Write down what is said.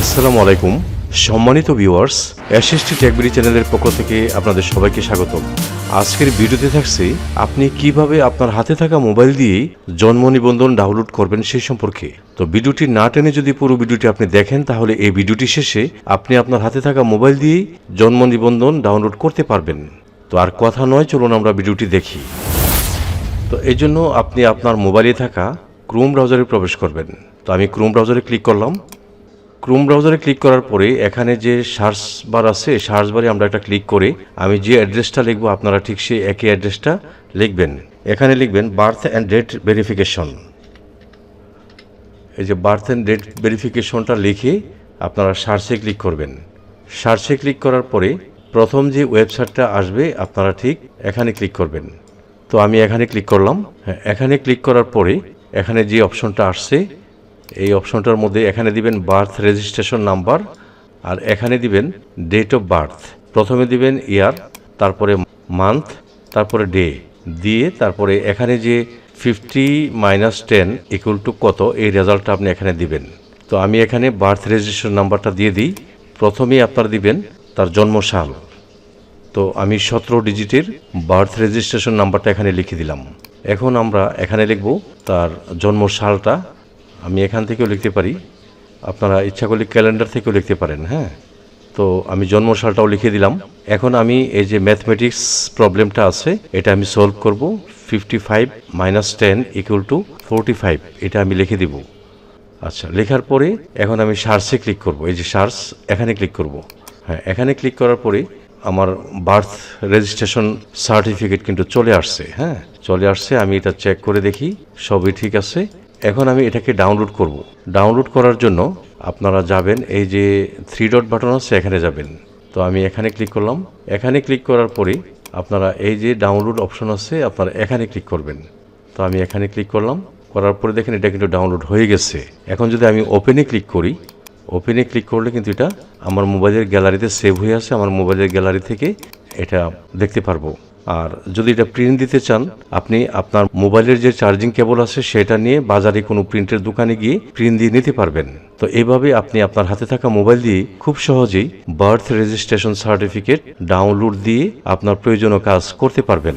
আসসালামু আলাইকুম। সম্মানিত ভিউয়ার্স, এসএসটি টেকবিডি চ্যানেলের পক্ষ থেকে আপনাদের সবাইকে স্বাগত আজকের ভিডিওতে থাকছে, আপনি কীভাবে আপনার হাতে থাকা মোবাইল দিয়েই জন্ম নিবন্ধন ডাউনলোড করবেন সেই সম্পর্কে। তো ভিডিওটি না টেনে যদি পুরো ভিডিওটি আপনি দেখেন, তাহলে এই ভিডিওটি শেষে আপনি আপনার হাতে থাকা মোবাইল দিয়েই জন্ম নিবন্ধন ডাউনলোড করতে পারবেন। তো আর কথা নয়, চলুন আমরা ভিডিওটি দেখি। তো এই জন্য আপনি আপনার মোবাইলে থাকা ক্রোম ব্রাউজারে প্রবেশ করবেন। তো আমি ক্রোম ব্রাউজারে ক্লিক করলাম। ক্রোম ব্রাউজারে ক্লিক করার পরে এখানে যে সার্চ বার আছে সার্চ বারে আমরা একটা ক্লিক করে আমি যে অ্যাড্রেসটা লিখব, আপনারা ঠিক সেই একই অ্যাড্রেসটা লিখবেন। এখানে লিখবেন বার্থ অ্যান্ড ডেট ভেরিফিকেশন এই যে বার্থ অ্যান্ড ডেট ভেরিফিকেশনটা লিখে আপনারা সার্চে ক্লিক করবেন। সার্চে ক্লিক করার পরে প্রথম যে ওয়েবসাইটটা আসবে, আপনারা ঠিক এখানে ক্লিক করবেন। তো আমি এখানে ক্লিক করলাম। হ্যাঁ এখানে ক্লিক করার পরে এখানে যে অপশনটা আসছে এই অপশনটার মধ্যে এখানে দিবেন বার্থ রেজিস্ট্রেশন নাম্বার আর এখানে দিবেন ডেট অফ বার্থ প্রথমে দিবেন ইয়ার তারপরে মান্থ তারপরে ডে দিয়ে তারপরে এখানে যে fifty minus ten equal to কত, এই রেজাল্টটা আপনি এখানে দিবেন। তো আমি এখানে বার্থ রেজিস্ট্রেশন নাম্বারটা দিয়ে দিই। প্রথমেই আপনারা দিবেন তার জন্মসাল। তো আমি সতেরো ডিজিটের বার্থ রেজিস্ট্রেশন নাম্বারটা এখানে লিখে দিলাম। এখন আমরা এখানে লিখব তার জন্ম সালটা আমি এখান থেকেও লিখতে পারি। আপনারা ইচ্ছা করলে ক্যালেন্ডার থেকেও লিখতে পারেন হ্যাঁ? তো আমি জন্ম সালটাও লিখে দিলাম। এখন আমি এই যে ম্যাথমেটিক্স প্রবলেমটা আছে, এটা আমি সলভ করব। Fifty five minus ten equal to forty five, এটা আমি লিখে দিব। আচ্ছা লেখার পরে এখন আমি সার্চে ক্লিক করব। এই যে সার্চ, এখানে ক্লিক করব। হ্যাঁ এখানে ক্লিক করার পরে আমার বার্থ রেজিস্ট্রেশন সার্টিফিকেট কিন্তু চলে আসছে হ্যাঁ? চলে আসছে, আমি এটা চেক করে দেখি, সবই ঠিক আছে। এখন আমি এটাকে ডাউনলোড করব। ডাউনলোড করার জন্য আপনারা যাবেন, এই যে থ্রি ডট বাটন আছে, এখানে যাবেন। তো আমি এখানে ক্লিক করলাম। এখানে ক্লিক করার পরে আপনারা এই যে ডাউনলোড অপশন আছে, আপনারা এখানে ক্লিক করবেন। তো আমি এখানে ক্লিক করলাম। করার পরে দেখেন এটা কিন্তু ডাউনলোড হয়ে গেছে। এখন যদি আমি ওপেনে ক্লিক করি ওপেনে ক্লিক করলে কিন্তু এটা আমার মোবাইলের গ্যালারিতে সেভ হয়ে আছে। আমার মোবাইলের গ্যালারি থেকে এটা দেখতে পারব। আর যদি এটা প্রিন্ট দিতে চান, আপনি আপনার মোবাইলের যে চার্জিং কেবল আছে, সেটা নিয়ে বাজারে কোনো প্রিন্টের দোকানে গিয়ে প্রিন্ট দিয়ে নিতে পারবেন। তো এভাবে আপনি আপনার হাতে থাকা মোবাইল দিয়ে খুব সহজেই বার্থ রেজিস্ট্রেশন সার্টিফিকেট ডাউনলোড দিয়ে আপনার প্রয়োজনীয় কাজ করতে পারবেন।